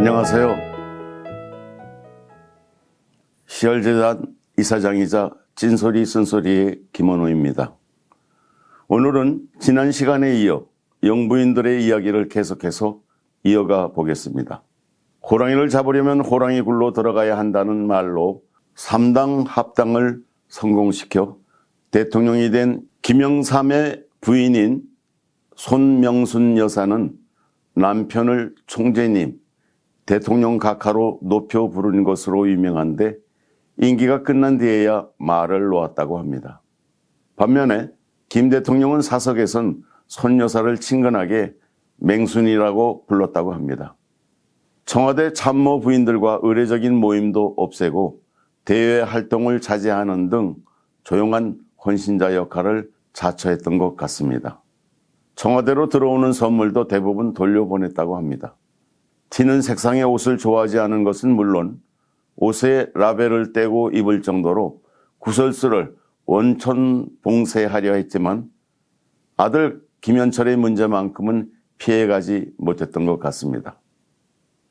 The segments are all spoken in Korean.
안녕하세요. 시열재단 이사장이자 찐소리 쓴소리의 김원호입니다. 오늘은 지난 시간에 이어 영부인들의 이야기를 계속해서 이어가 보겠습니다. 호랑이를 잡으려면 호랑이 굴로 들어가야 한다는 말로 3당 합당을 성공시켜 대통령이 된 김영삼의 부인인 손명순 여사는 남편을 총재님, 대통령 각하로 높여 부르는 것으로 유명한데 임기가 끝난 뒤에야 말을 놓았다고 합니다. 반면에 김 대통령은 사석에선 손 여사를 친근하게 맹순이라고 불렀다고 합니다. 청와대 참모 부인들과 의례적인 모임도 없애고 대외 활동을 자제하는 등 조용한 헌신자 역할을 자처했던 것 같습니다. 청와대로 들어오는 선물도 대부분 돌려보냈다고 합니다. 튀는 색상의 옷을 좋아하지 않은 것은 물론 옷에 라벨을 떼고 입을 정도로 구설수를 원천 봉쇄하려 했지만 아들 김현철의 문제만큼은 피해가지 못했던 것 같습니다.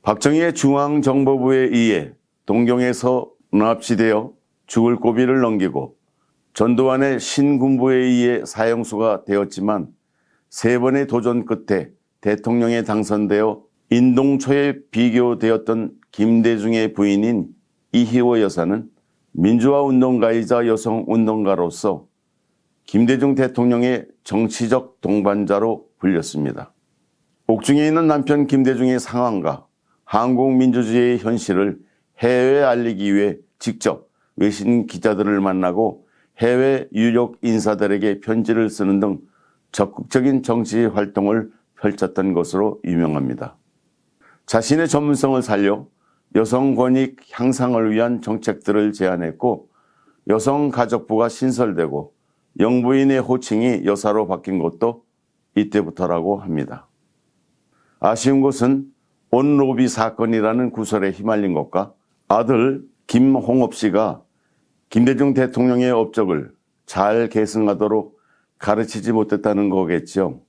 박정희의 중앙정보부에 의해 동경에서 납치되어 죽을 고비를 넘기고 전두환의 신군부에 의해 사형수가 되었지만 세 번의 도전 끝에 대통령에 당선되어 인동초에 비교되었던 김대중의 부인인 이희호 여사는 민주화 운동가이자 여성 운동가로서 김대중 대통령의 정치적 동반자로 불렸습니다. 옥중에 있는 남편 김대중의 상황과 한국 민주주의의 현실을 해외에 알리기 위해 직접 외신 기자들을 만나고 해외 유력 인사들에게 편지를 쓰는 등 적극적인 정치 활동을 펼쳤던 것으로 유명합니다. 자신의 전문성을 살려 여성 권익 향상을 위한 정책들을 제안했고 여성가족부가 신설되고 영부인의 호칭이 여사로 바뀐 것도 이때부터라고 합니다. 아쉬운 것은 온로비 사건이라는 구설에 휘말린 것과 아들 김홍업 씨가 김대중 대통령의 업적을 잘 계승하도록 가르치지 못했다는 거겠죠.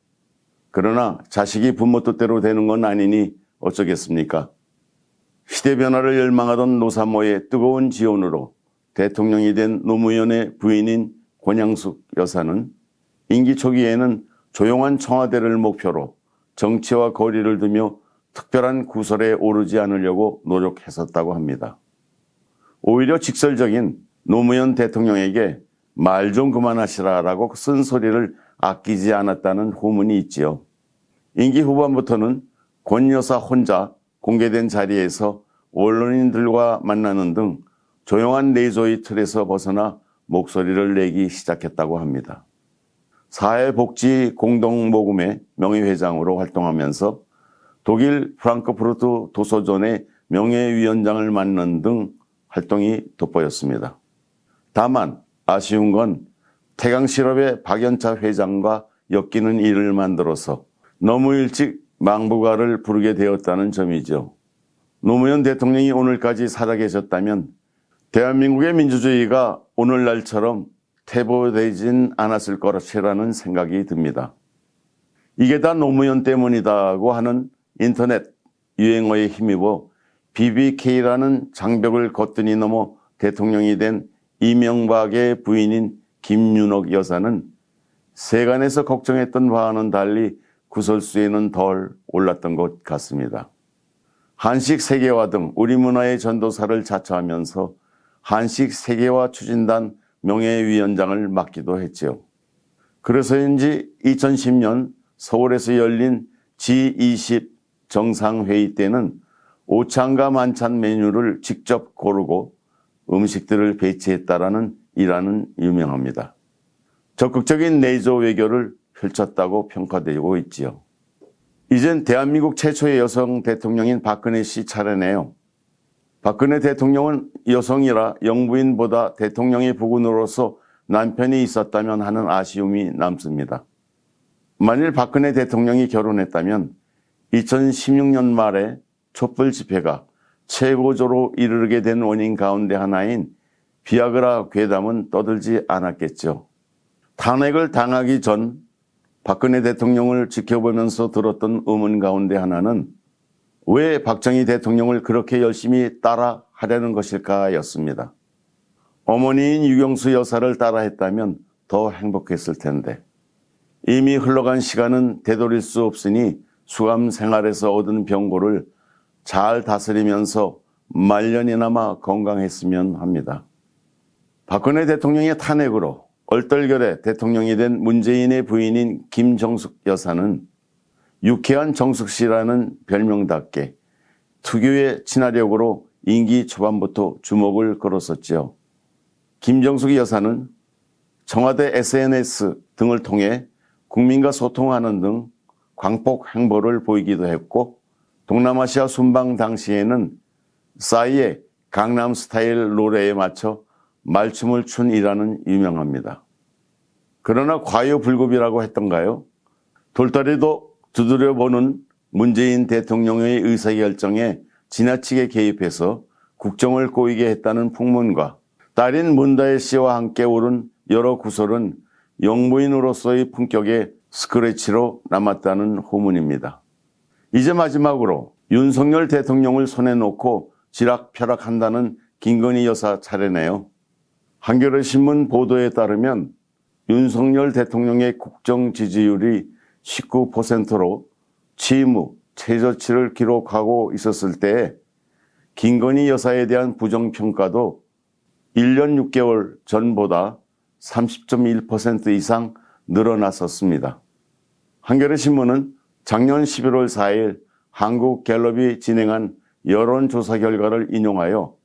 그러나 자식이 부모 뜻대로 되는 건 아니니 어쩌겠습니까? 시대 변화를 열망하던 노사모의 뜨거운 지원으로 대통령이 된 노무현의 부인인 권양숙 여사는 임기 초기에는 조용한 청와대를 목표로 정치와 거리를 두며 특별한 구설에 오르지 않으려고 노력했었다고 합니다. 오히려 직설적인 노무현 대통령에게 말 좀 그만하시라라고 쓴소리를 아끼지 않았다는 후문이 있지요. 임기 후반부터는 권 여사 혼자 공개된 자리에서 언론인들과 만나는 등 조용한 내조의 틀에서 벗어나 목소리를 내기 시작했다고 합니다. 사회복지 공동모금의 명예회장으로 활동하면서 독일 프랑크푸르트 도서전의 명예위원장을 맡는 등 활동이 돋보였습니다. 다만 아쉬운 건 태강실업의 박연차 회장과 엮이는 일을 만들어서 너무 일찍 망부가를 부르게 되었다는 점이죠. 노무현 대통령이 오늘까지 살아계셨다면 대한민국의 민주주의가 오늘날처럼 퇴보되진 않았을 것이라는 생각이 듭니다. 이게 다 노무현 때문이다고 하는 인터넷 유행어에 힘입어 BBK라는 장벽을 걷더니 넘어 대통령이 된 이명박의 부인인 김윤옥 여사는 세간에서 걱정했던 바와는 달리 구설수에는 덜 올랐던 것 같습니다. 한식 세계화 등 우리 문화의 전도사를 자처하면서 한식 세계화 추진단 명예위원장을 맡기도 했지요. 그래서인지 2010년 서울에서 열린 G20 정상회의 때는 오찬과 만찬 메뉴를 직접 고르고 음식들을 배치했다라는 일화는 유명합니다. 적극적인 내조 외교를 펼쳤다고 평가되고 있지요. 이젠 대한민국 최초의 여성 대통령인 박근혜 씨 차례네요. 박근혜 대통령은 여성이라 영부인보다 대통령의 부군으로서 남편이 있었다면 하는 아쉬움이 남습니다. 만일 박근혜 대통령이 결혼했다면 2016년 말에 촛불 집회가 최고조로 이르게 된 원인 가운데 하나인 비아그라 괴담은 떠들지 않았겠죠. 탄핵을 당하기 전 박근혜 대통령을 지켜보면서 들었던 의문 가운데 하나는 왜 박정희 대통령을 그렇게 열심히 따라 하려는 것일까 였습니다. 어머니인 유경수 여사를 따라했다면 더 행복했을 텐데 이미 흘러간 시간은 되돌릴 수 없으니 수감 생활에서 얻은 병고를 잘 다스리면서 말년이나마 건강했으면 합니다. 박근혜 대통령의 탄핵으로 얼떨결에 대통령이 된 문재인의 부인인 김정숙 여사는 유쾌한 정숙 씨라는 별명답게 특유의 친화력으로 임기 초반부터 주목을 끌었었지요. 김정숙 여사는 청와대 SNS 등을 통해 국민과 소통하는 등 광폭 행보를 보이기도 했고 동남아시아 순방 당시에는 싸이의 강남 스타일 노래에 맞춰 말춤을 춘 이라는 유명합니다. 그러나 과유불급이라고 했던가요? 돌다리도 두드려보는 문재인 대통령의 의사결정에 지나치게 개입해서 국정을 꼬이게 했다는 풍문과 딸인 문다혜 씨와 함께 오른 여러 구설은 영부인으로서의 품격에 스크래치로 남았다는 호문입니다. 이제 마지막으로 윤석열 대통령을 손에 놓고 지락펴락한다는 김건희 여사 차례네요. 한겨레 신문 보도에 따르면 윤석열 대통령의 국정 지지율이 19%로 취무, 최저치를 기록하고 있었을 때 김건희 여사에 대한 부정평가도 1년 6개월 전보다 30.1% 이상 늘어났었습니다. 한겨레 신문은 작년 11월 4일 한국갤럽이 진행한 여론조사 결과를 인용하여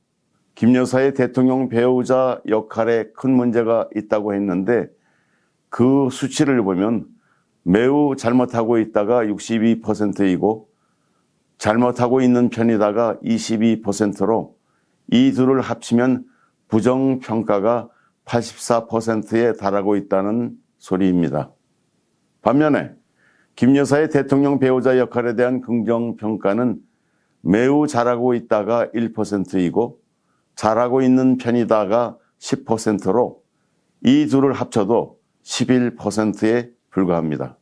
김 여사의 대통령 배우자 역할에 큰 문제가 있다고 했는데 그 수치를 보면 매우 잘못하고 있다가 62%이고 잘못하고 있는 편이다가 22%로 이 둘을 합치면 부정평가가 84%에 달하고 있다는 소리입니다. 반면에 김 여사의 대통령 배우자 역할에 대한 긍정평가는 매우 잘하고 있다가 1%이고 잘하고 있는 편이다가 10%로 이 둘을 합쳐도 11%에 불과합니다.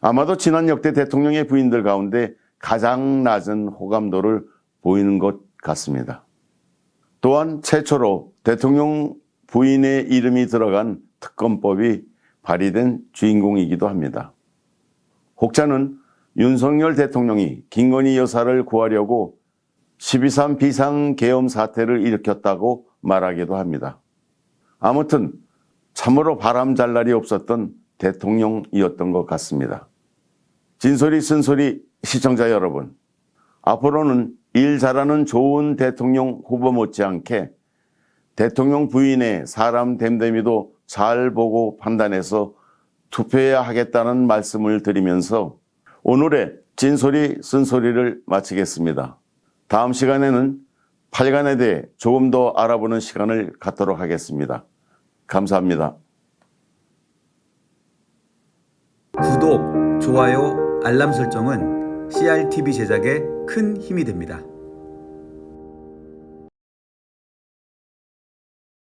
아마도 지난 역대 대통령의 부인들 가운데 가장 낮은 호감도를 보이는 것 같습니다. 또한 최초로 대통령 부인의 이름이 들어간 특검법이 발의된 주인공이기도 합니다. 혹자는 윤석열 대통령이 김건희 여사를 구하려고 12.3 비상계엄 사태를 일으켰다고 말하기도 합니다. 아무튼 참으로 바람잘 날이 없었던 대통령이었던 것 같습니다. 진소리 쓴소리 시청자 여러분, 앞으로는 일 잘하는 좋은 대통령 후보 못지않게 대통령 부인의 사람 됨됨이도 잘 보고 판단해서 투표해야 하겠다는 말씀을 드리면서 오늘의 진소리 쓴소리를 마치겠습니다. 다음 시간에는 8간에 대해 조금 더 알아보는 시간을 갖도록 하겠습니다. 감사합니다. 구독, 좋아요, 알람 설정은 CRTV 제작에 큰 힘이 됩니다.